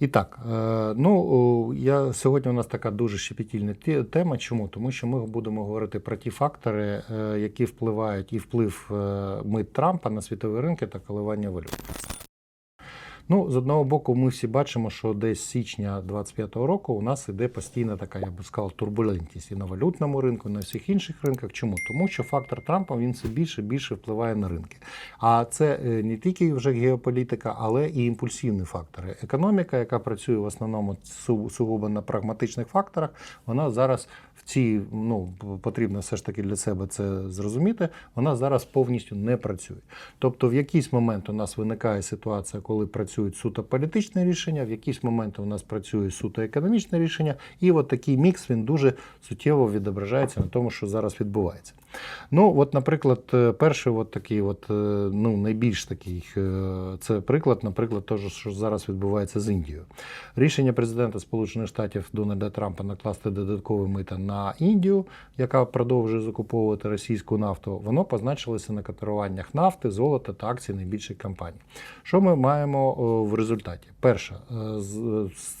І так, е, ну я сьогодні у нас така дуже щепетільна ті- тема. Чому? Тому що ми будемо говорити про ті фактори, е, які впливають і вплив е, мит Трампа на світові ринки та коливання валют. Ну, з одного боку, ми всі бачимо, що десь з січня 25-го року у нас іде постійна така, я би сказав, турбулентність і на валютному ринку, і на всіх інших ринках. Чому? Тому що фактор Трампа він все більше і більше впливає на ринки. А це е, не тільки вже геополітика, але і імпульсивні фактори. Економіка, яка працює в основному су- сугубо на прагматичних факторах, вона зараз в цій ну потрібно все ж таки для себе це зрозуміти. Вона зараз повністю не працює. Тобто, в якийсь момент у нас виникає ситуація, коли працюють суто політичні рішення, в якісь моменти у нас працює суто економічне рішення, і от такий мікс він дуже суттєво відображається на тому, що зараз відбувається. Ну, от, наприклад, е, перший от такий, от, е, ну, найбільш такий, е, це приклад, наприклад, того, що зараз відбувається з Індією. Рішення президента Сполучених Штатів Дональда Трампа накласти додаткові мита на Індію, яка продовжує закуповувати російську нафту, воно позначилося на котируваннях нафти, золота та акцій найбільших компаній. Що ми маємо в результаті? Перше,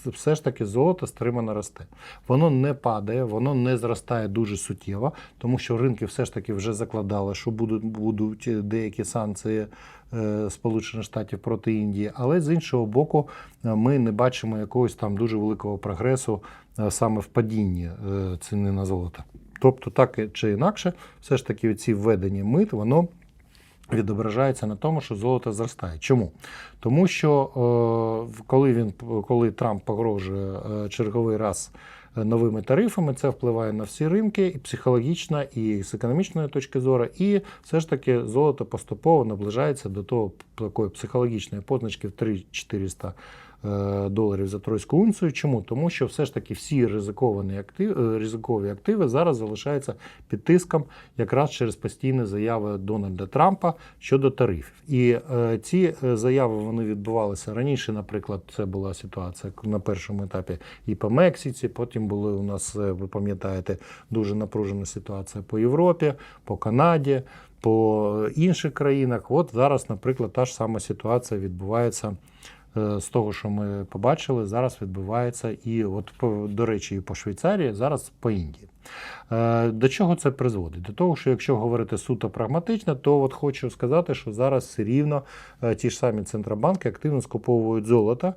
все ж таки золото стримано росте. Воно не падає, воно не зростає дуже суттєво, тому що ринки все ж таки вже закладали, що будуть, будуть деякі санкції е, Сполучених Штатів проти Індії. Але з іншого боку, е, ми не бачимо якогось там дуже великого прогресу е, саме в падінні ціни на золото. Тобто, так чи інакше, все ж таки ці введення мит, воно відображається на тому, що золото зростає. Чому? Тому що коли він коли Трамп погрожує черговий раз новими тарифами, це впливає на всі ринки, і психологічно, і з економічної точки зору, і все ж таки золото поступово наближається до того такої психологічної позначки в 3-400 е, доларів за тройську унцію. Чому? Тому що все ж таки всі ризиковані активи, е, ризикові активи зараз залишаються під тиском якраз через постійні заяви Дональда Трампа щодо тарифів. І е, ці е, заяви вони відбувалися раніше. Наприклад, це була ситуація на першому етапі і по Мексиці. Потім були у нас, е, ви пам'ятаєте, дуже напружена ситуація по Європі, по Канаді. По інших країнах, от зараз, наприклад, та ж сама ситуація відбувається е, з того, що ми побачили, зараз відбувається і, от до речі, і по Швейцарії, зараз по Індії. Е, До чого це призводить? До того, що якщо говорити суто прагматично, то от хочу сказати, що зараз рівно е, ті ж самі центробанки активно скуповують золото, е,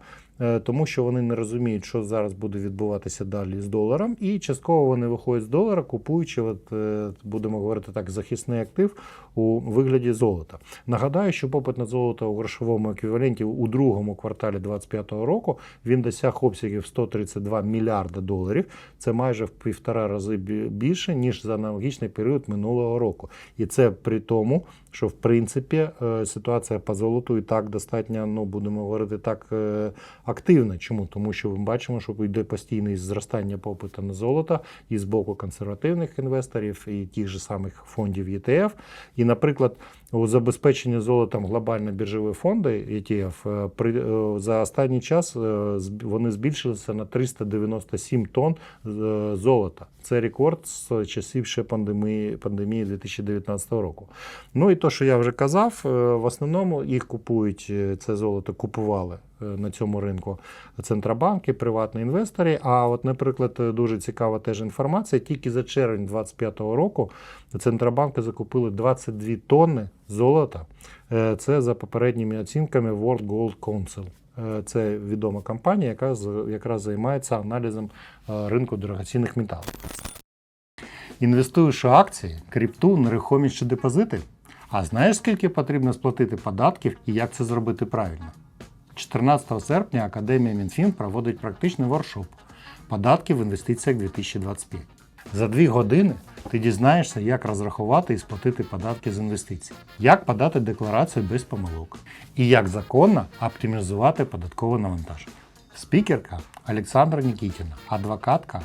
тому що вони не розуміють, що зараз буде відбуватися далі з доларом, і частково вони виходять з долара, купуючи, от, е, будемо говорити так, захисний актив у вигляді золота. Нагадаю, що попит на золото у грошовому еквіваленті у другому кварталі 2025 року він досяг обсягів 132 мільярда доларів. Це майже в півтора рази більше ніж за аналогічний період минулого року. І це при тому, що в принципі е, ситуація по золоту і так достатньо, ну будемо говорити так, е, активна. Чому? Тому що ми бачимо, що йде постійне зростання попиту на золото і з боку консервативних інвесторів, і тих же самих фондів ETF. І, наприклад, у забезпеченні золотом глобальні біржові фонди ETF е, при, е, за останній час е, вони збільшилися на 397 тонн золота. Це рекорд з часів ще пандемії, пандемії 2019 року. Ну і то, що я вже казав, е, в основному їх купують е, це золото, купували е, на цьому ринку центробанки, приватні інвестори. А от, наприклад, дуже цікава теж інформація. Тільки за червень 2025 року центробанки закупили 22 тонни золота. Це за попередніми оцінками World Gold Council. Е, Це відома компанія, яка якраз займається аналізом е, ринку дорогоцінних металів. Інвестуєш у акції, крипту, нерухомість чи депозити? А знаєш, скільки потрібно сплатити податків і як це зробити правильно? 14 серпня Академія Мінфін проводить практичний воркшоп Податки в інвестиціях 2025. За дві години ти дізнаєшся, як розрахувати і сплатити податки з інвестицій, як подати декларацію без помилок і як законно оптимізувати податкове навантаження. Спікерка Олександра Нікітіна, адвокатка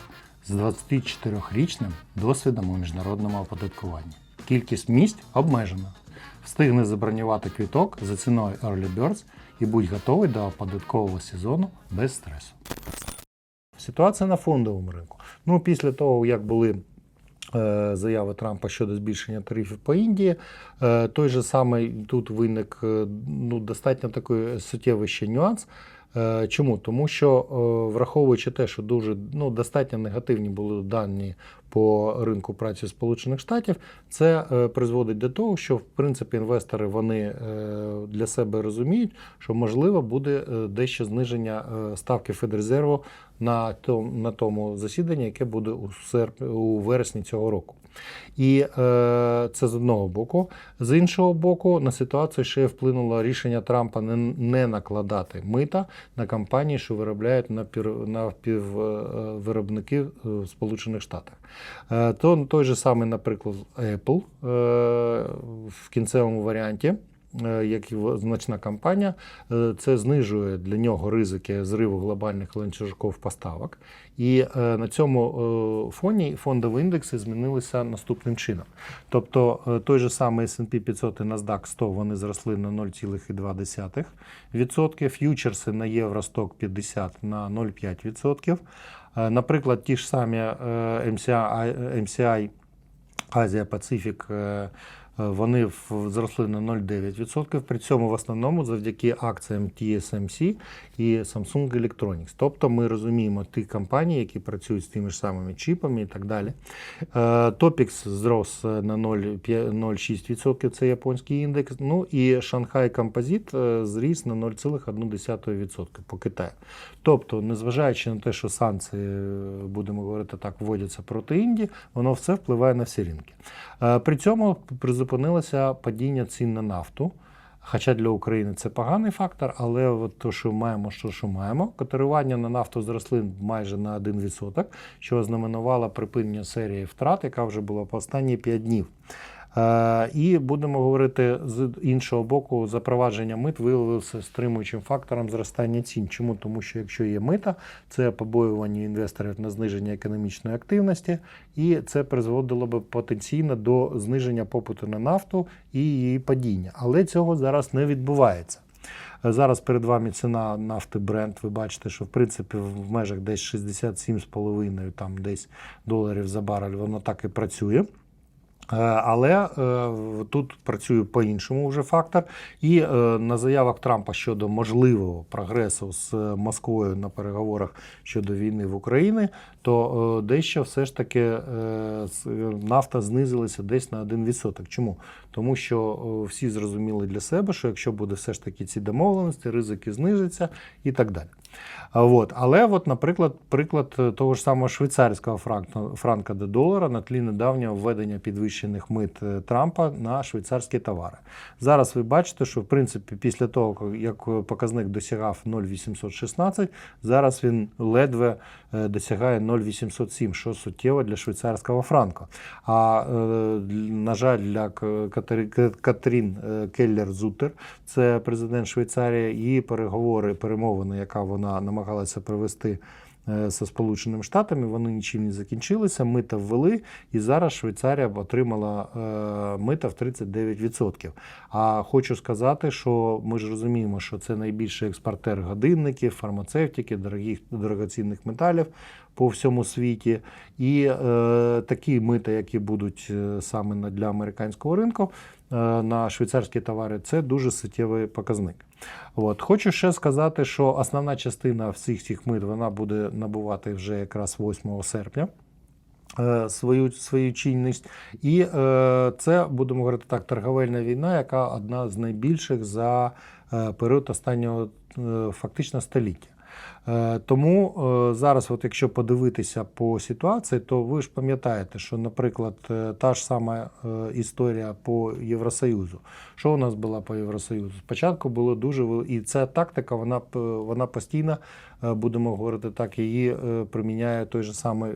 з 24-річним досвідом у міжнародному оподаткуванні. Кількість місць обмежена. Встигни забронювати квіток за ціною Early Birds і будь готовий до податкового сезону без стресу. Ситуація на фондовому ринку. Ну, після того, як були заяви Трампа щодо збільшення тарифів по Індії, е, той же самий тут виник е, ну, достатньо такий суттєвий ще нюанс. Е, Чому? Тому що е, враховуючи те, що дуже ну, достатньо негативні були дані по ринку праці Сполучених Штатів, це е, призводить до того, що в принципі інвестори вони е, для себе розуміють, що можливо буде е, дещо зниження ставки Федрезерву на тому, на тому засіданні, яке буде у серп... у вересні цього року. І е, це з одного боку. З іншого боку, на ситуацію ще вплинуло рішення Трампа не, не накладати мита на компанії, що виробляють напір, напіввиробники в Сполучених Штатах. Е, то той же самий, наприклад, Apple е, в кінцевому варіанті. Е, Як і значна компанія, е, це знижує для нього ризики зриву глобальних ланцюжків поставок. І е, на цьому фоні фондові індекси змінилися наступним чином. Тобто той же самий S&P 500 і NASDAQ 100 вони зросли на 0,2%, ф'ючерси на Євросток 50 на 0,5%. Е, Наприклад, ті ж самі MCI, MCI Азія Пацифік. Е, Вони зросли на 0,9%, при цьому в основному завдяки акціям TSMC і Samsung Electronics. Тобто ми розуміємо ті компанії, які працюють з тими ж самими чіпами і так далі. Е, Topix зрос е, на 0,5 0,6%, це японський індекс. Ну і Composite е, зріс на 0,1% по Китаю. Тобто, незважаючи на те, що санкції, будемо говорити так, вводяться проти Індії, воно все впливає на всі ринки. При цьому призупинилося падіння цін на нафту. Хоча для України це поганий фактор, але от то, що маємо, що, що маємо, котирування на нафту зросли майже на 1%, що ознаменувало припинення серії втрат, яка вже була по останні 5 днів. Е, І будемо говорити з іншого боку, запровадження мит виявилося стримуючим фактором зростання цін. Чому? Тому що якщо є мита, це побоювання інвесторів на зниження економічної активності, і це призводило би потенційно до зниження попиту на нафту і її падіння. Але цього зараз не відбувається. Е, Зараз перед вами ціна нафти Brent. Ви бачите, що в принципі в межах десь 67,5 там десь доларів за барель воно так і працює. Е, Але е, тут працює по-іншому вже фактор. І е, на заявах Трампа щодо можливого прогресу з Москвою на переговорах щодо війни в Україні, то дещо все ж таки нафта знизилася десь на 1%. Чому? Тому що е, всі зрозуміли для себе, що якщо буде все ж таки ці домовленості, ризики знизяться і так далі. От. Але, от, наприклад, приклад е, того ж самого швейцарського франка, до долара на тлі недавнього введення підвищених мит е, Трампа на швейцарські товари. Зараз ви бачите, що в принципі після того, як показник досягав 0,816, зараз він ледве досягає 0,807, що суттєво для швейцарського франка. А е, на жаль, для К- Катрін е, Келлер Зутер, це президент Швейцарії, її переговори, перемовини, яка вона намагалася провести. Е, Зі Сполученими Штатами вони нічим не закінчилися. Мита ввели, і зараз Швейцарія отримала е, мита в 39%. А хочу сказати, що ми ж розуміємо, що це найбільший експортер годинників, фармацевтики, дорогих дорогоцінних металів по всьому світі. І е, такі мита, які будуть е, саме для американського ринку на швейцарські товари, це дуже суттєвий показник. От. Хочу ще сказати, що основна частина всіх цих мит вона буде набувати вже якраз 8 серпня. е, Свою свою чинність, і е, це будемо говорити так, торговельна війна, яка одна з найбільших за е, період останнього е, фактично століття. Е, Тому е, зараз, от якщо подивитися по ситуації, то ви ж пам'ятаєте, що, наприклад, е, та ж сама історія по Євросоюзу. Що у нас була по Євросоюзу? Спочатку було дуже і ця тактика, вона вона постійно, будемо говорити так, її приміняє той же самий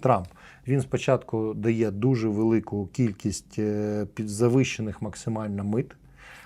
Трамп. Він спочатку дає дуже велику кількість завищених максимально мит.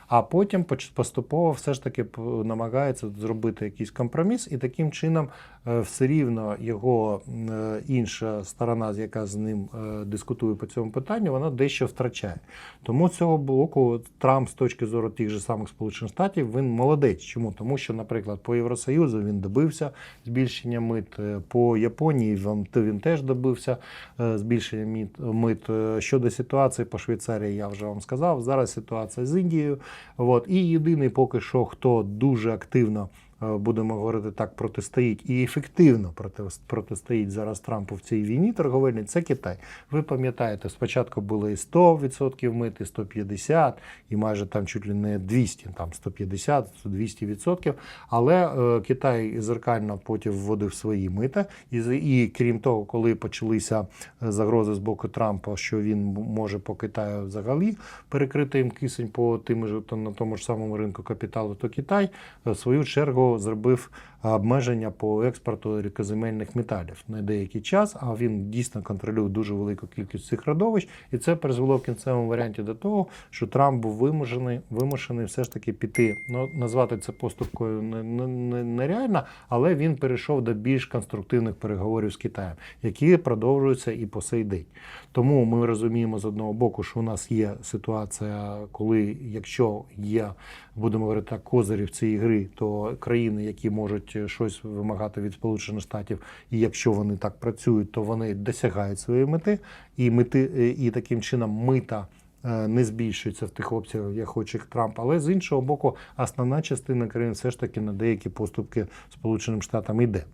А потім поступово все ж таки намагається зробити якийсь компроміс, і таким чином все рівно його е, інша сторона, яка з ним е, дискутує по цьому питанню, вона дещо втрачає. Тому цього боку Трамп з точки зору тих же самих Сполучених Штатів він молодець. Чому? Тому що, наприклад, по Євросоюзу він добився збільшення мит, е, по Японії він, теж добився е, збільшення мит. Е, Щодо ситуації по Швейцарії, я вже вам сказав. Зараз ситуація з Індією. От. І єдиний поки що, хто дуже активно е, будемо говорити так, протистоїть і ефективно проти, протистоїть зараз Трампу в цій війні торговельній, це Китай. Ви пам'ятаєте, спочатку було і 100% мит, і 150%, і майже там чуть ли не 200, там 150, 200%. Але е, Китай зеркально потім вводив свої мита. І, і крім того, коли почалися е, загрози з боку Трампа, що він може по Китаю взагалі перекрити їм кисень по тим же на тому ж самому ринку капіталу, то Китай е, в свою чергу зробив обмеження по експорту рідкоземельних металів на деякий час, а він дійсно контролює дуже велику кількість цих родовищ, і це призвело в кінцевому варіанті до того, що Трамп був вимушений, вимушений все ж таки піти. Ну назвати це поступкою не- не- не- нереально, але він перейшов до більш конструктивних переговорів з Китаєм, які продовжуються і по сей день. Тому ми розуміємо з одного боку, що у нас є ситуація, коли якщо є, будемо говорити так, козирів цієї гри, то країни, які можуть щось вимагати від Сполучених Штатів, і якщо вони так працюють, то вони досягають своєї мети, і мети, е, і таким чином мита. е, Не збільшується в тих обсягах, як хоче Трамп, але з іншого боку, основна частина країн все ж таки на деякі поступки Сполученим Штатам йде.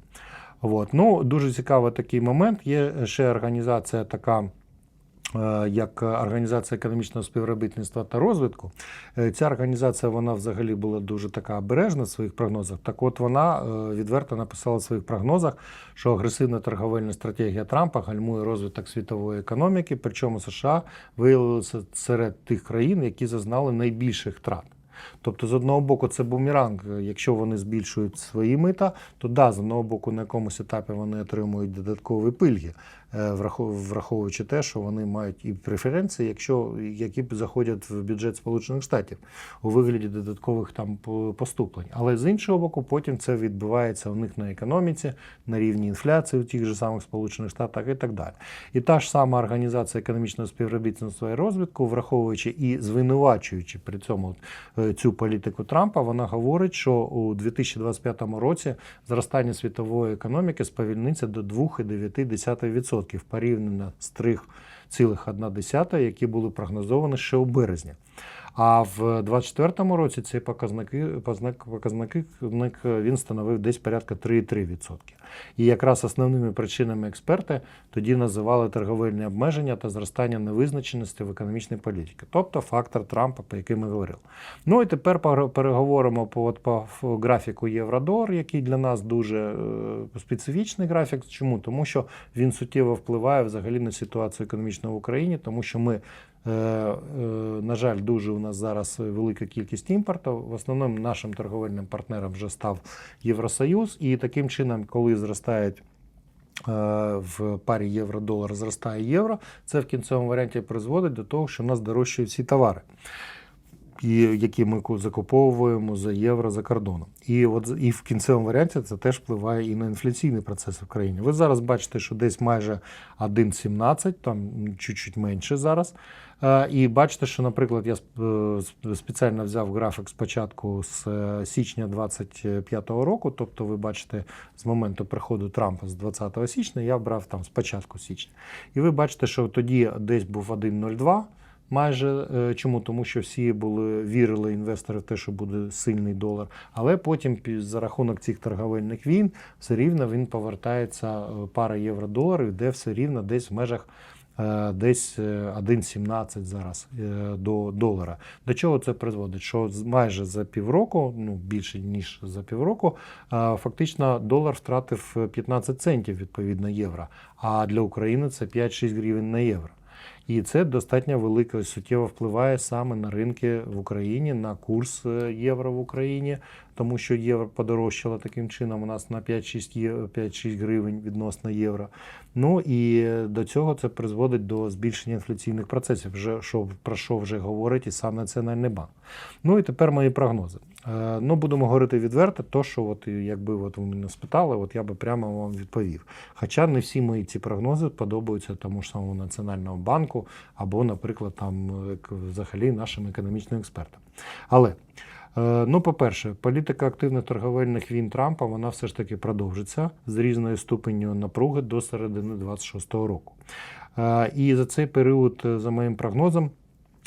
От. Ну, дуже цікавий такий момент. Є ще організація така. Е, Як організація економічного співробітництва та розвитку, Е, ця організація вона взагалі була дуже така обережна в своїх прогнозах. Так, от вона е, відверто написала в своїх прогнозах, що агресивна торговельна стратегія Трампа гальмує розвиток світової економіки. Причому США виявилися серед тих країн, які зазнали найбільших втрат. Тобто, з одного боку, це бумеранг. Якщо вони збільшують свої мита, то да, з одного боку, на якомусь етапі вони отримують додаткові пильги, е, враховуючи те, що вони мають і преференції, якщо які заходять в бюджет Сполучених Штатів у вигляді додаткових там поступлень. Але з іншого боку, потім це відбувається у них на економіці, на рівні інфляції у тих же самих Сполучених Штатах і так далі. І та ж сама організація економічного співробітництва і розвитку, враховуючи і звинувачуючи при цьому е, політику Трампа, вона говорить, що у 2025 році зростання світової економіки сповільниться до 2,9% порівняно з 3,1%, які були прогнозовані ще у березні. А в 2024 році цей показники, показник, показники він становив десь порядка 3,3%. І якраз основними причинами експерти тоді називали торговельні обмеження та зростання невизначеності в економічній політиці, тобто фактор Трампа, про який ми говорили. Ну і тепер переговоримо по, по графіку Євродор, який для нас дуже е, специфічний графік. Чому? Тому що він суттєво впливає взагалі на ситуацію економічну в Україні, тому що ми. Е, е, На жаль, дуже у нас зараз велика кількість імпорту. В основному нашим торговельним партнером вже став Євросоюз, і таким чином, коли зростають е, в парі євро-долар, зростає євро, це в кінцевому варіанті призводить до того, що у нас дорожчають всі товари. І які ми ку- закуповуємо за євро за кордоном. І от і в кінцевому варіанті це теж впливає і на інфляційний процес в країні. Ви зараз бачите, що десь майже 1,17, там чуть-чуть менше зараз. Е, І бачите, що, наприклад, я е, спеціально взяв графік спочатку з е, січня 25-го року, тобто ви бачите з моменту приходу Трампа з 20 січня, я брав там з початку січня. І ви бачите, що тоді десь був 1,02. Майже е, чому? Тому що всі були вірили інвестори в те, що буде сильний долар. Але потім за рахунок цих торговельних війн все рівно він повертається е, пара євро-доларів, де все рівно десь в межах е, десь е, 1,17 зараз до долара. До чого це призводить? Що майже за півроку, ну більше ніж за півроку, фактично долар втратив е, 15 центів відповідно євро. А для України це 5-6 гривень на євро. І це достатньо велико суттєво впливає саме на ринки в Україні, на курс е, євро в Україні, тому що євро подорожчало таким чином у нас на 5-6 гривень відносно євро. Ну і до цього це призводить до збільшення інфляційних процесів, вже що про що вже говорить і сам Національний банк. Ну і тепер мої прогнози. Е, Ну, будемо говорити відверто, то що от якби от ви мене спитали, от я би прямо вам відповів. Хоча не всі мої ці прогнози подобаються тому ж самому Національному банку або, наприклад, там е, взагалі нашим економічним експертам. Але Е, Ну, по-перше, політика активних торговельних війн Трампа вона все ж таки продовжиться з різною ступенню напруги до середини 26-го року. Е, І за цей період, за моїм прогнозом,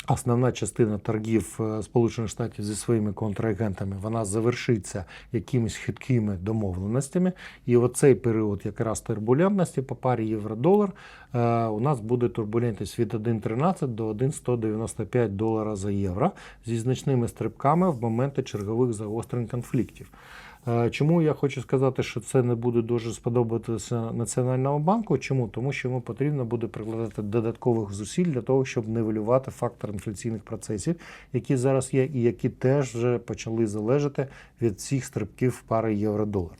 Основна частина торгів е, Сполучених Штатів зі своїми контрагентами вона завершиться якимись хиткими домовленостями. І оцей період якраз турбулентності по парі євро-долар е, у нас буде турбулентність від 1,13 до 1,195 долара за євро зі значними стрибками в моменти чергових загострень конфліктів. Е, Чому я хочу сказати, що це не буде дуже сподобатися Національному банку? Чому? Тому що йому потрібно буде прикладати додаткових зусиль для того, щоб нивелювати фактор інфляційних процесів, які зараз є, і які теж вже почали залежати від всіх стрибків пари євро-долар.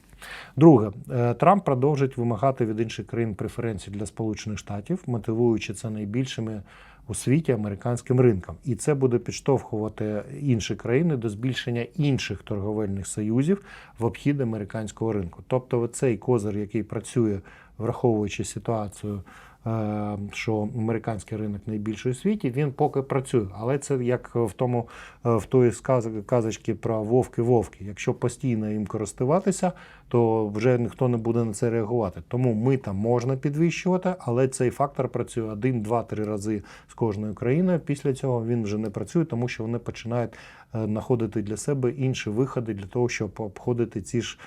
Друге, е, Трамп продовжить вимагати від інших країн преференцій для Сполучених Штатів, мотивуючи це найбільшими у світі американським ринком. І це буде підштовхувати інші країни до збільшення інших торговельних союзів в обхід американського ринку. Тобто, цей козир, який працює, враховуючи ситуацію. Е, Що американський ринок найбільший у світі, він поки працює, але це як в тому е, в тої казочці про вовки-вовки. Якщо постійно їм користуватися, то вже ніхто не буде на це реагувати. Тому мита можна підвищувати, але цей фактор працює один, два, три рази з кожною країною. Після цього він вже не працює, тому що вони починають е, знаходити для себе інші виходи для того, щоб обходити ці ж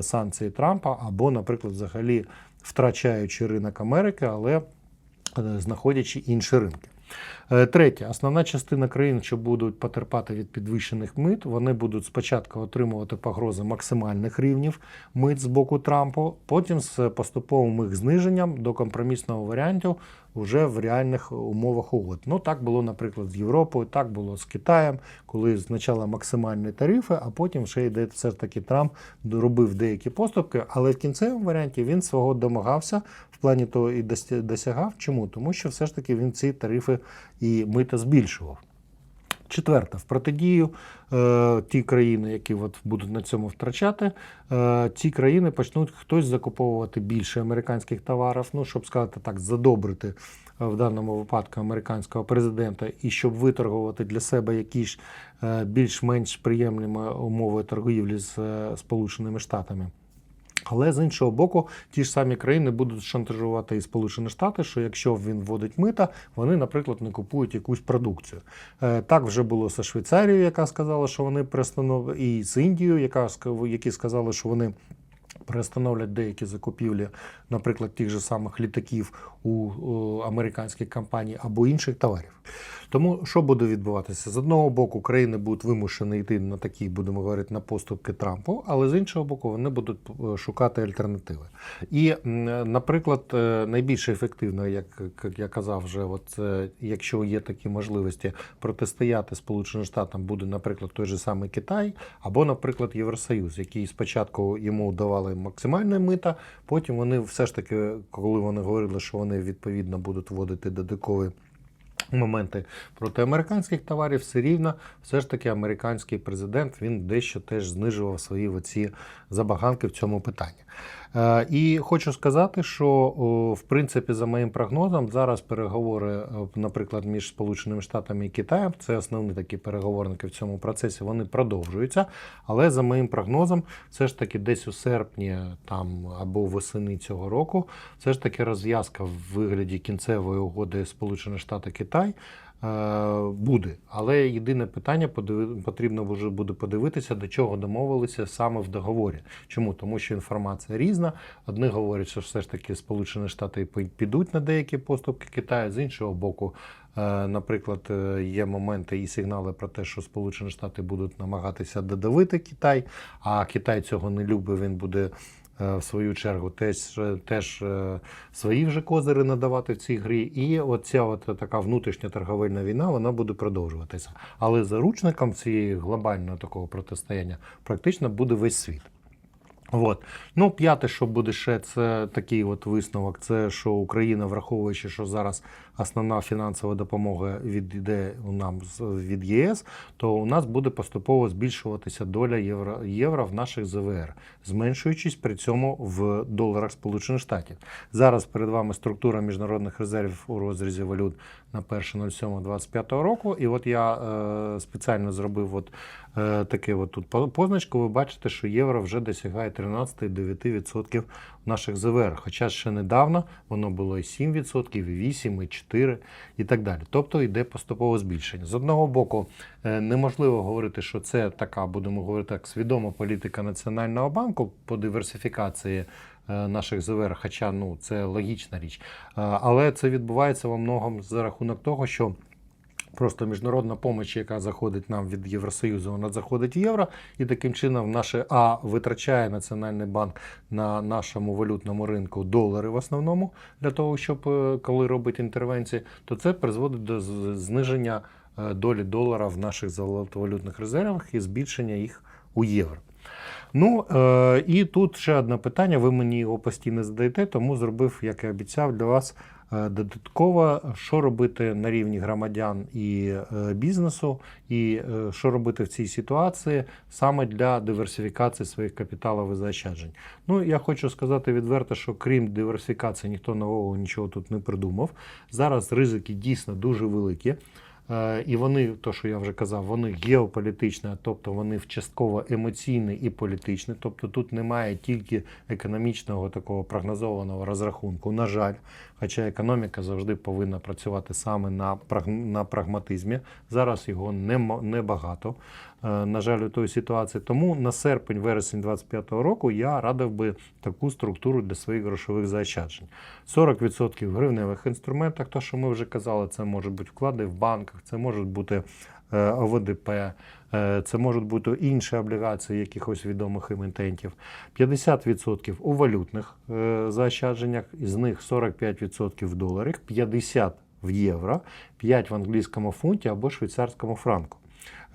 санкції Трампа, або, наприклад, взагалі втрачаючи ринок Америки, але е, знаходячи інші ринки. Е, Третє, основна частина країн, що будуть потерпати від підвищених мит, вони будуть спочатку отримувати погрози максимальних рівнів мит з боку Трампу, потім з поступовим їх зниженням до компромісного варіанту вже в реальних умовах угод. Ну так було, наприклад, з Європою, так було з Китаєм, коли спочатку максимальні тарифи, а потім ще йде все ж таки Трамп робив деякі поступки, але в кінцевому варіанті він свого домагався в плані того і досягав. Чому? Тому що все ж таки він ці тарифи і мита збільшував. Четверте, в протидію е, ті країни, які от будуть на цьому втрачати, е, ці країни почнуть хтось закуповувати більше американських товарів, ну щоб сказати так, задобрити е, в даному випадку американського президента, і щоб виторгувати для себе якісь е, більш-менш приємні умови торгівлі з е, Сполученими Штатами. Але з іншого боку, ті ж самі країни будуть шантажувати і Сполучені Штати, що якщо він вводить мита, вони, наприклад, не купують якусь продукцію. Е, Так вже було зі Швейцарією, яка сказала, що вони пристановили, і з Індією, яка які сказали, що вони. Приостановлять деякі закупівлі, наприклад, тих же самих літаків у американських компаній або інших товарів. Тому що буде відбуватися? З одного боку, країни будуть вимушені йти на такі, будемо говорити, на поступки Трампу, але з іншого боку, вони будуть е, шукати альтернативи. І, наприклад, е, найбільш ефективно, як, я казав, вже, от, е, якщо є такі можливості протистояти Сполученим Штатам, буде, наприклад, той же самий Китай, або, наприклад, Євросоюз, який спочатку йому давали максимальне мита, потім вони все ж таки, коли вони говорили, що вони відповідно будуть вводити додаткові моменти проти американських товарів, все рівно все ж таки американський президент він дещо теж знижував свої оці забаганки в цьому питанні. Е, І хочу сказати, що в принципі, за моїм прогнозом, зараз переговори, е, наприклад, між Сполученими Штатами і Китаєм, це основні такі переговорники в цьому процесі, вони продовжуються. Але за моїм прогнозом, все ж таки, десь у серпні там або восени цього року, все ж таки розв'язка в вигляді кінцевої угоди Сполучені Штати Китай. Е, Буде, але єдине питання потрібно вже буде подивитися, до чого домовилися саме в договорі. Чому? Тому що інформація різна. Одні говорять, що все ж таки Сполучені Штати підуть на деякі поступки Китаю. З іншого боку, е, наприклад, е, є моменти і сигнали про те, що Сполучені Штати будуть намагатися додавити Китай, а Китай цього не любить. Він буде. Е, В свою чергу теж, теж е, свої вже козири надавати в цій грі. І оця от така внутрішня торговельна війна вона буде продовжуватися. Але заручником цієї глобального такого протистояння практично буде весь світ. От. Ну, п'яте, що буде ще, це такий от висновок, це що Україна, враховуючи, що зараз основна фінансова допомога відійде нам від ЄС, то у нас буде поступово збільшуватися доля євро, євро в наших ЗВР, зменшуючись при цьому в доларах Сполучених Штатів. Зараз перед вами структура міжнародних резервів у розрізі валют на 1.07.25 року. І от я е, спеціально зробив от, е, таке от тут позначку. Ви бачите, що євро вже досягає 13,9% наших ЗВР. Хоча ще недавно воно було і 7%, і 8%, і 4% і так далі. Тобто йде поступове збільшення. З одного боку, е, неможливо говорити, що це така, будемо говорити так, свідома політика Національного банку по диверсифікації е, наших ЗВР, хоча ну, це логічна річ. Е, Але це відбувається во многом за рахунок того, що Просто міжнародна допомога, яка заходить нам від Євросоюзу, вона заходить в євро, і таким чином наше А витрачає Національний банк на нашому валютному ринку долари в основному для того, щоб е, коли робить інтервенції, то це призводить до зниження е, долі долара в наших золотовалютних резервах і збільшення їх у євро. Ну е, і тут ще одне питання. Ви мені його постійно задаєте, тому зробив, як і обіцяв, для вас е, додатково, що робити на рівні громадян і е, бізнесу, і е, що робити в цій ситуації саме для диверсифікації своїх капіталів і заощаджень. Ну я хочу сказати відверто, що крім диверсифікації, ніхто нового нічого тут не придумав. Зараз ризики дійсно дуже великі. Е, І вони, то що я вже казав, вони геополітичні, тобто вони частково емоційні і політичні. Тобто тут немає тільки економічного такого прогнозованого розрахунку. На жаль, хоча економіка завжди повинна працювати саме на, на прагматизмі. Зараз його не небагато. е, На жаль, у той ситуації. Тому на серпень-вересень 2025 року я радив би таку структуру для своїх грошових заощаджень. 40% в гривневих інструментах, то що ми вже казали, це можуть бути вклади в банках, це можуть бути е, ОВДП, е, це можуть бути інші облігації якихось відомих емітентів. 50% у валютних е, заощадженнях, із них 45% в доларах, 50% в євро, 5% в англійському фунті або швейцарському франку.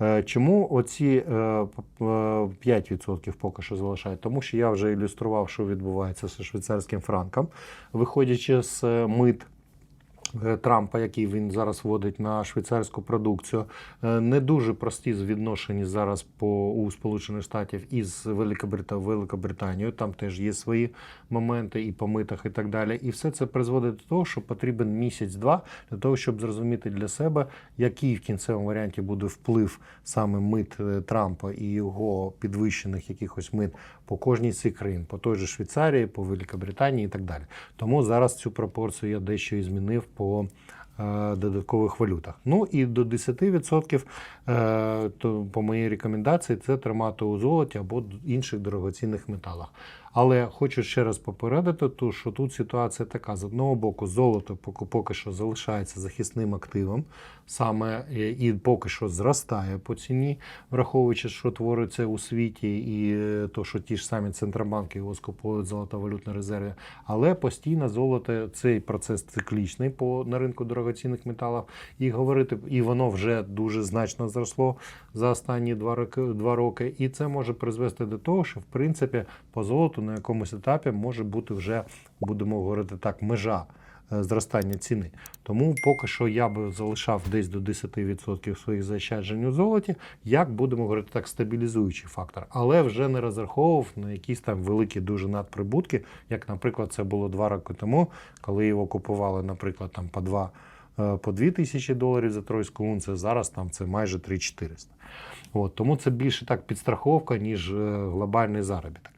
Е, Чому оці е, п- п- 5% поки що залишають? Тому що я вже ілюстрував, що відбувається з швейцарським франком, виходячи з е, мит. Е, Трампа, який він зараз вводить на швейцарську продукцію, е, не дуже прості відношені зараз по у Сполучених Штатів із Великобрита... Великобританією. Там теж є свої моменти і по митах, і так далі. І все це призводить до того, що потрібен місяць-два для того, щоб зрозуміти для себе, який в кінцевому варіанті буде вплив саме мит е, Трампа і його підвищених якихось мит по кожній з цих країн, по той же Швейцарії, по Великобританії і так далі. Тому зараз цю пропорцію я дещо і змінив по е, додаткових валютах. Ну і до 10% е, то по моїй рекомендації це тримати у золоті або інших дорогоцінних металах. Але хочу ще раз попередити, ту, що тут ситуація така: з одного боку, золото поки що залишається захисним активом, саме е, і поки що зростає по ціні, враховуючи, що твориться у світі, і е, то, що ті ж самі центробанки його скуповують золотовалютні резерви. Але постійно золото цей процес циклічний по на ринку дорогоцінних металів. І говорити, і воно вже дуже значно зросло за останні два роки, два роки. І це може призвести до того, що в принципі по золоту на якомусь етапі може бути вже, будемо говорити так, межа е, зростання ціни. Тому поки що я би залишав десь до 10% своїх заощаджень у золоті, як будемо говорити так, стабілізуючий фактор, але вже не розраховував на якісь там великі дуже надприбутки, як, наприклад, це було два роки тому, коли його купували, наприклад, там по 2 е, по 2 тисячі доларів за тройську унцію, зараз там це майже 3400. От, тому це більше так підстраховка, ніж е, глобальний заробіток.